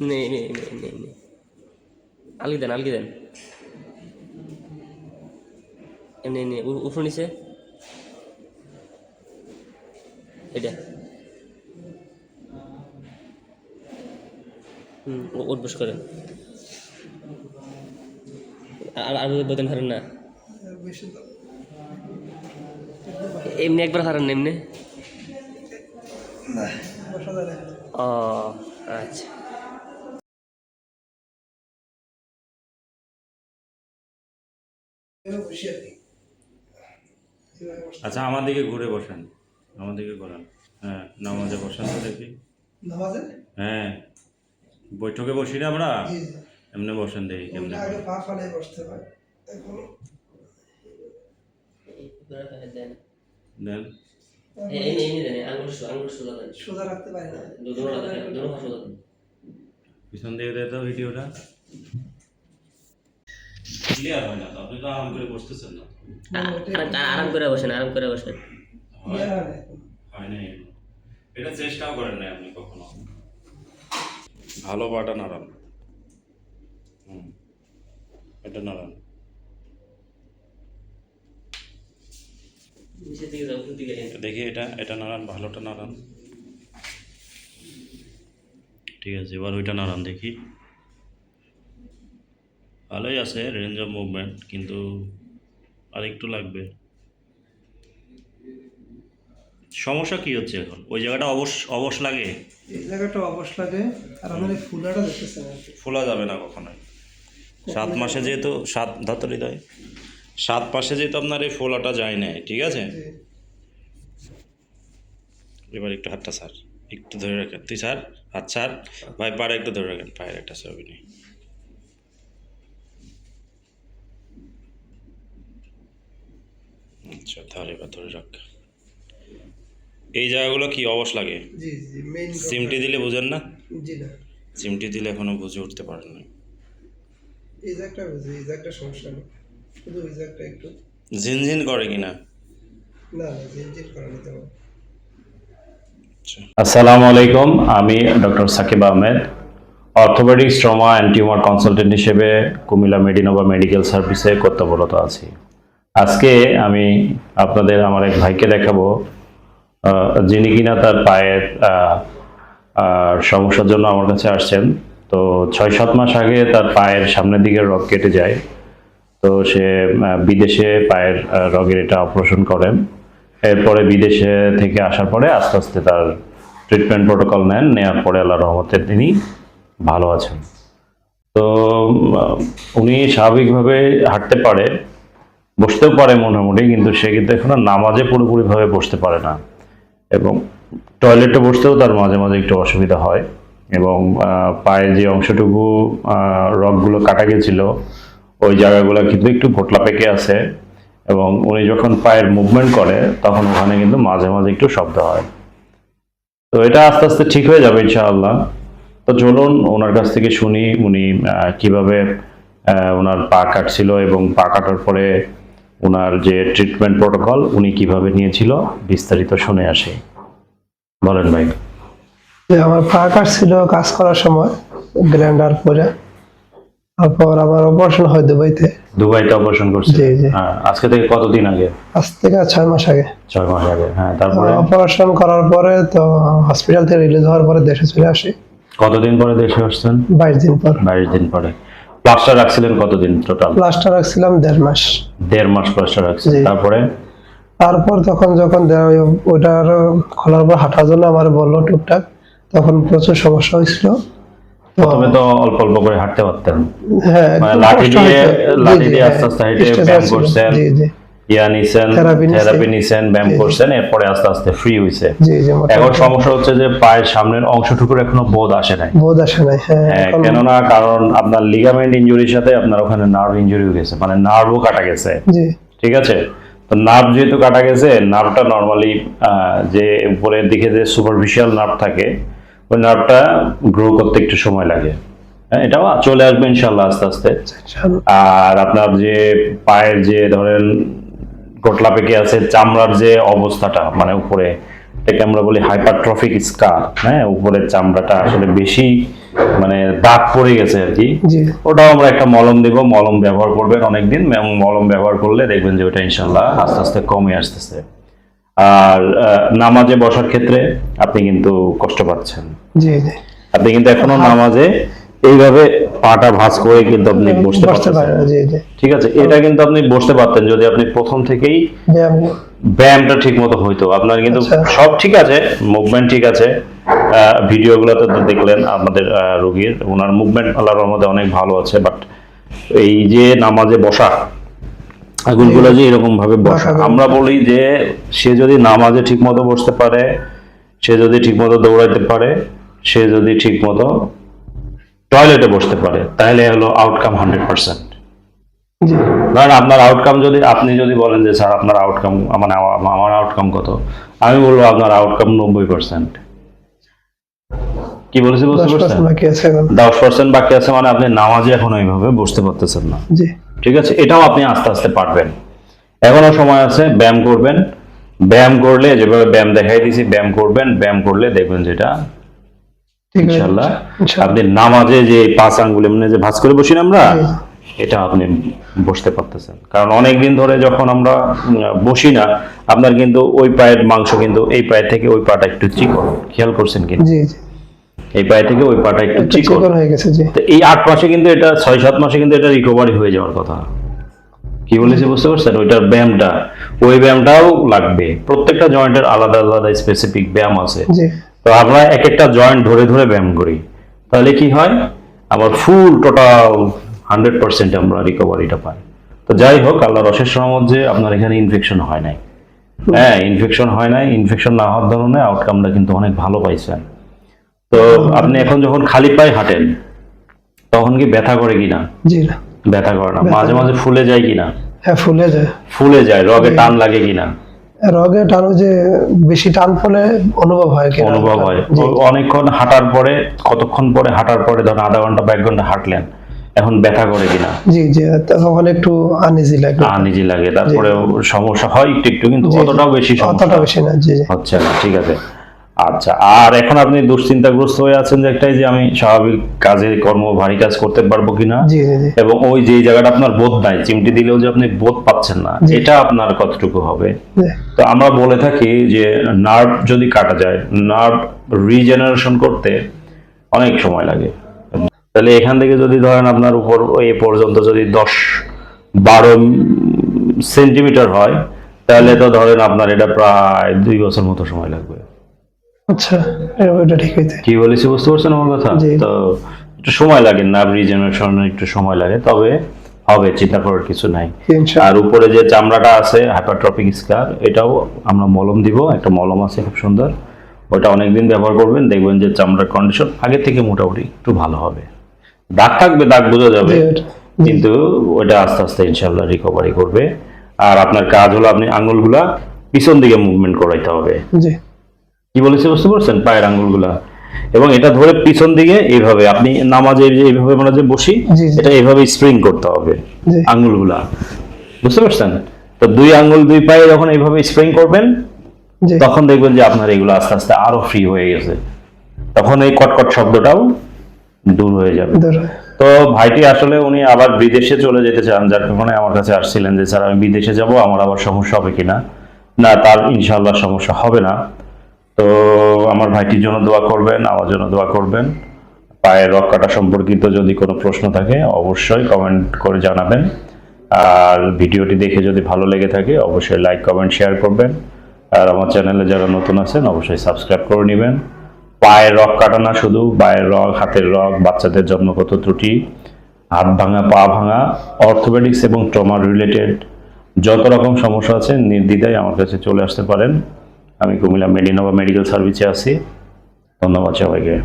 নে নে নে নে নে। আলগি দেন আলগি দেন। এমনি নিচে। এটা। হুম উঠবস করেন আর আর বদেন হারেন না। এমনি একবার হারেন এমনি? ও আচ্ছা। আচ্ছা আমার দিকে ঘুরে বসেন। আমার দিকে ঘোরান। হ্যাঁ নামাজে বসেন তো দেখি। নামাজে? হ্যাঁ। বৈঠকে বসি না আমরা? এমনি বসেন দেখি কেমনে ওইটা আগে পা ফালাই বসতে হয়। এখন দেন। দেন। এমনি এমনি দেন আঙ্গুল আঙ্গুল সোজা সোজা রাখতে পারি না। দুটো দুটো সোজা পিছন দিকে দে তো ভিডিওটা। ক্লিয়ার হয় না আপনি তো আরাম করে বসতেছেন না। আরাম করে বসেন আরাম করে বসেন। হয় না। এটা চেষ্টাও করেন না আপনি কখনো। ভালো পাটা নাড়ান হুম এটা নাড়ান দেখি এটা এটা নাড়ান ভালোটা নাড়ান ঠিক আছে এবার ওইটা নাড়ান দেখি। ভালোই আছে রেঞ্জ অফ মুভমেন্ট কিন্তু আর একটু লাগবে। সমস্যা কি হচ্ছে এখন? ওই জায়গাটা অবশ অবশ লাগে? এই জায়গাটা অবশ লাগে আর ফুলাটা দেখতেছেন আর ফোলা যাবে না কখনোই। সাত মাসে যেহেতু সাত ধাতরি দেয় সাত মাসে যেহেতু আপনার এই ফোলাটা যায় না ঠিক আছে? এবার একটু হাতটা স্যার একটু ধরে রাখেন। তুই স্যার হাত স্যার ভাই পাড়ে একটু ধরে রাখেন পায়ের একটা ছবি নেই আচ্ছা তাহলে এবার ধরে রাখ। এই জায়গাগুলো কি অবশ লাগে? জি জি সিমটি দিলে বুঝেন না? সিমটি দিলে এখনও বুঝে উঠতে পারেন না এই জায়গাটা বুঝি এই জায়গাটা সমস্যা নেই। শুধু একটু। ঝিনঝিন করে কিনা না? না জিন জিন করে নিতে হবে আসসালামু আলাইকুম আমি doctor Sakib Ahmed. Orthopaedic trauma and tumour consultant হিসেবে কুমিল্লা মেডিনোভা মেডিকেল সার্ভিসে কর্তব্যরত আছি। আজকে আমি আপনাদের আমার এক ভাইকে দেখাবো যিনি কিনা তার পায়ের সমস্যার জন্য আমার কাছে আসছেন। তো ছয় সাত মাস আগে তার পায়ের সামনের দিকে রগ কেটে যায়। তো সে বিদেশে পায়ের রগের এটা অপারেশন করেন। এরপরে বিদেশে থেকে আসার পরে আস্তে আস্তে তার ট্রিটমেন্ট প্রোটোকল নেন। নেওয়ার পরে আল্লাহ রহমতে তিনি ভালো আছেন। তো উনি স্বাভাবিকভাবে হাঁটতে পারে। বসতেও পারে মোটামুটি, কিন্তু সে কিন্তু এখনও নামাজে পুরোপুরিভাবে বসতে পারে না। এবং টয়লেটে বসতেও তার মাঝে মাঝে একটু অসুবিধা হয়। এবং পায়ের যে অংশটুকু রগগুলো কাটা গেছিল, ওই জায়গাগুলো কিন্তু একটু ভোটলা পেকে আছে। এবং উনি যখন পায়ের মুভমেন্ট করে, তখন ওখানে কিন্তু মাঝে মাঝে একটু শব্দ হয়। তো এটা আস্তে আস্তে ঠিক হয়ে যাবে ইনশাআল্লাহ। তো চলুন ওনার কাছ থেকে শুনি, উনি কীভাবে ওনার পা কাটছিল এবং পা কাটার পরে ওনার যে ট্রিটমেন্ট প্রোটোকল উনি কীভাবে নিয়েছিল বিস্তারিত শুনে আসি। বলেন ভাই। যে আমার পা কাটছিল কাজ করার সময় গ্রাইন্ডার পরে তারপর আমার অপারেশন হয় দুবাইতে। দুবাইতে অপারেশন করছে জি, জি। হ্যাঁ আজকে থেকে কতদিন আগে? আজ থেকে ছয় মাস আগে। ছয় মাস আগে হ্যাঁ তারপরে? অপারেশন করার পরে তো হসপিটাল থেকে রিলিজ হওয়ার পরে দেশে চলে আসি। কতদিন পরে দেশে আসছেন? বাইশ দিন পর। বাইশ দিন পরে। প্লাস্টার রাখছিলেন কতদিন টোটাল প্লাস্টার রাখছিলাম দেড় মাস। দেড় মাস প্লাস্টার রাখছিলেন তারপরে? তারপর তখন যখন ওটার খোলার পর হাঁটার জন্য আমার বলল টুকটাক তখন প্রচুর সমস্যা হয়েছিল। তো প্রথমে তো অল্প অল্প করে হাঁটতে পারতেন। হ্যাঁ মানে লাঠি দিয়ে লাঠি দিয়ে হ্যাঁ, আস্তে আস্তে হেঁটে ব্যায়াম করছেন। ইয়া নিছেন। থেরাপি নিছেন ব্যায়াম। করছেন এরপরে আস্তে আস্তে ফ্রি হইছে। এখন সমস্যা হচ্ছে যে পায়ের সামনের অংশটুকুর এখনও বোধ আসে নাই। বোধ আসে নাই হ্যাঁ হ্যাঁ, কেননা কারণ আপনার লিগামেন্ট ইনজুরির সাথে আপনার ওখানে নার্ভ গেছে মানে নার্ভও কাটা গেছে। ঠিক আছে? তো নার্ভ যেহেতু কাটা গেছে নার্ভটা নর্মালি যে উপরের দিকে যে সুপারফিশিয়াল নার্ভ থাকে ওই নার্ভটা গ্রো করতে একটু সময় লাগে। হ্যাঁ এটাও চলে আসবে ইনশাল্লাহ আস্তে আস্তে। আর আপনার যে পায়ের যে ধরেন কোটলা পেকে আছে চামড়ার যে অবস্থাটা মানে উপরে এটাকে আমরা বলি হাইপারট্রফিক স্কার হ্যাঁ? উপরের চামড়াটা আসলে বেশি মানে দাগ পড়ে গেছে আর কি। ওটাও আমরা একটা মলম দেব মলম ব্যবহার করবেন অনেকদিন এবং মলম ব্যবহার করলে দেখবেন যে ওটা ইনশাল্লাহ আস্তে আস্তে কমে আসতেছে। আর নামাজে বসার ক্ষেত্রে আপনি কিন্তু কষ্ট পাচ্ছেন। জি জি। আপনি কিন্তু এখনও নামাজে এইভাবে পাটা ভাঁজ করে কিন্তু আপনি বসতে বসতে পারে পারতেছেন। না, জি জি। ঠিক আছে এটা কিন্তু আপনি বসতে পারতেন যদি আপনি প্রথম থেকেই ব্যায়ামটা ঠিক মতো হইতো। আপনার কিন্তু আচ্ছা। সব ঠিক আছে মুভমেন্ট ঠিক আছে। ভিডিওগুলোতে তো দেখলেন আমাদের রোগীর ওনার মুভমেন্ট আল্লাহর রহমতে অনেক ভালো আছে বাট এই যে নামাজে বসা আগুন আগুনগুলো যে এরকম ভাবে বসা। আমরা বলি যে সে যদি নামাজে ঠিক মতো বসতে পারে সে যদি ঠিক মতো দৌড়াইতে পারে সে যদি ঠিক মতো টয়লেটে বসতে পারে তাহলে হলো আউটকাম হান্ড্রেড পার্সেন্ট ধরেন আপনার আউটকাম যদি আপনি যদি বলেন যে স্যার আপনার আউটকাম মানে আমার- আউটকাম কত? আমি বলব আপনার আউটকাম নব্বই পার্সেন্ট কি বলেছি বুঝতে পারছেন? বাকি আছে এখন। দশ পার্সেন্ট বাকি আছে মানে আপনি নামাজে এখন এইভাবে বসতে পারতেছেন না। জি। ঠিক আছে? এটাও আপনি আস্তে আস্তে পারবেন। এখনও সময় আছে ব্যায়াম করবেন। ব্যায়াম করলে যেভাবে ব্যায়াম দেখাই দিয়েছি ব্যায়াম করবেন ব্যায়াম করলে দেখবেন যেটা ইনশাল্লাহ। আপনি নামাজে যে পাঁচ আঙ্গুলে মানে যে ভাঁজ করে বসি আমরা এটা আপনি বসতে পারতেছেন। কারণ অনেক দিন ধরে যখন আমরা বসি না আপনার কিন্তু ওই পায়ের মাংস কিন্তু এই পায়ের থেকে ওই পাটা একটু চিকন। খেয়াল করছেন কিন্তু এই পায়ে থেকে ওই পাটা একটু চিকন। হয়ে গেছে তো এই আট মাসে কিন্তু এটা ছয় সাত মাসে কিন্তু এটা রিকভারি হয়ে যাওয়ার কথা। কি বলেছি বুঝতে পারছেন? ওইটার ব্যায়ামটা ওই ব্যায়ামটাও লাগবে। প্রত্যেকটা জয়েন্টের আলাদা আলাদা স্পেসিফিক ব্যায়াম আছে। তো আমরা এক একটা জয়েন্ট ধরে ধরে ব্যায়াম করি। তাহলে কি হয়? আমার ফুল টোটাল হান্ড্রেড পার্সেন্ট আমরা রিকভারিটা পাই। তো যাই হোক আল্লাহর অশেষ রহমত যে আপনার এখানে ইনফেকশন হয় নাই। হ্যাঁ ইনফেকশন হয় নাই। ইনফেকশন না হওয়ার ধরনের আউটকামটা কিন্তু অনেক ভালো পাইছেন। তো আপনি এখন যখন খালি পায়ে হাঁটেন তখন কি ব্যথা করে কিনা? জি। না ব্যথা করে না। মাঝে মাঝে ফুলে যায় কিনা? হ্যাঁ ফুলে যায়। ফুলে যায় রগে টান লাগে কিনা? রগে টানো যে বেশি টান পড়লে অনুভব হয় কি অনুভব হয়। অনেকক্ষণ হাঁটার পরে কতক্ষণ পরে হাঁটার পরে ধর আধা ঘণ্টা বা এক ঘণ্টা হাঁটলেন এখন ব্যথা করে কিনা? জি জি তখন একটু আনইজি লাগে। আনিজি লাগে। তারপরে সমস্যা হয় একটু একটু কিন্তু। অতটাও বেশি অতটা অতটাও বেশি না জি না ঠিক আছে। আচ্ছা আর এখন আপনি দুশ্চিন্তাগ্রস্ত হয়ে আছেন যে একটাই যে আমি স্বাভাবিক কাজে কর্ম ভারী কাজ করতে পারব কিনা? এবং ওই যে জায়গাটা আপনার বোধ নাই চিমটি দিলেও যে আপনি বোধ পাচ্ছেন না এটা আপনার কতটুকু হবে? তো আমরা বলে থাকি যে নার্ভ যদি কাটা যায় নার্ভ রিজেনারেশন করতে অনেক সময় লাগে। তাহলে এখান থেকে যদি ধরেন আপনার উপর এ পর্যন্ত যদি দশ বারো সেন্টিমিটার হয় তাহলে তো ধরেন আপনার এটা প্রায় দুই বছর মতো সময় লাগবে। আচ্ছা ওইটা ঠিক হইতে। কি বলেছি বুঝতে পারছেন আমার কথা? তো একটু সময় লাগে নার্ভ রিজেনারেশন একটু সময় লাগে তবে হবে চিন্তা করার কিছু নাই। আর উপরে যে চামড়াটা আছে হাইপারট্রপিক স্কার এটাও আমরা মলম দিব একটা মলম আছে খুব সুন্দর। ওটা অনেকদিন ব্যবহার করবেন দেখবেন যে চামড়ার কন্ডিশন আগে থেকে মোটামুটি একটু ভালো হবে। দাগ থাকবে দাগ বোঝা যাবে কিন্তু ওটা আস্তে আস্তে ইনশাল্লাহ রিকভারি করবে। আর আপনার কাজ হলো আপনি আঙুলগুলা পিছন দিকে মুভমেন্ট করাইতে হবে। জি। কি বলেছি বুঝতে পারছেন? পায়ের আঙ্গুলগুলা। এবং এটা ধরে পিছন দিকে এইভাবে আপনি নামাজে এইভাবে আমরা যে বসি। এটা এইভাবে স্প্রিং করতে হবে আঙ্গুলগুলা। বুঝতে পারছেন? তো দুই আঙ্গুল দুই পায়ে যখন এইভাবে স্প্রিং করবেন তখন দেখবেন যে আপনার এগুলো আস্তে আস্তে আরও ফ্রি হয়ে গেছে। তখন এই কটকট শব্দটাও দূর হয়ে যাবে। তো ভাইটি আসলে উনি আবার বিদেশে চলে যেতে চান যার কারণে আমার কাছে আসছিলেন যে স্যার আমি বিদেশে যাব আমার আবার সমস্যা হবে কিনা? না তার ইনশাল্লাহ সমস্যা হবে না। তো আমার ভাইটির জন্য দোয়া করবেন, আমার জন্য দোয়া করবেন। পায়ের রক কাটা সম্পর্কিত যদি কোনো প্রশ্ন থাকে, অবশ্যই কমেন্ট করে জানাবেন। আর ভিডিওটি দেখে যদি ভালো লেগে থাকে, অবশ্যই লাইক কমেন্ট শেয়ার করবেন। আর আমার চ্যানেলে যারা নতুন আছেন, অবশ্যই সাবস্ক্রাইব করে নেবেন। পায়ের রক কাটা না শুধু পায়ের রগ, হাতের রগ, বাচ্চাদের জন্মগত ত্রুটি, হাত ভাঙা, পা ভাঙা অর্থোপেডিক্স এবং ট্রমা রিলেটেড যত রকম সমস্যা আছে, নির্দ্বিধায় আমার কাছে চলে আসতে পারেন। আমি কুমিল্লা মেডিনোভা মেডিকেল সার্ভিসে আছি। ধন্যবাদ সবাইকে।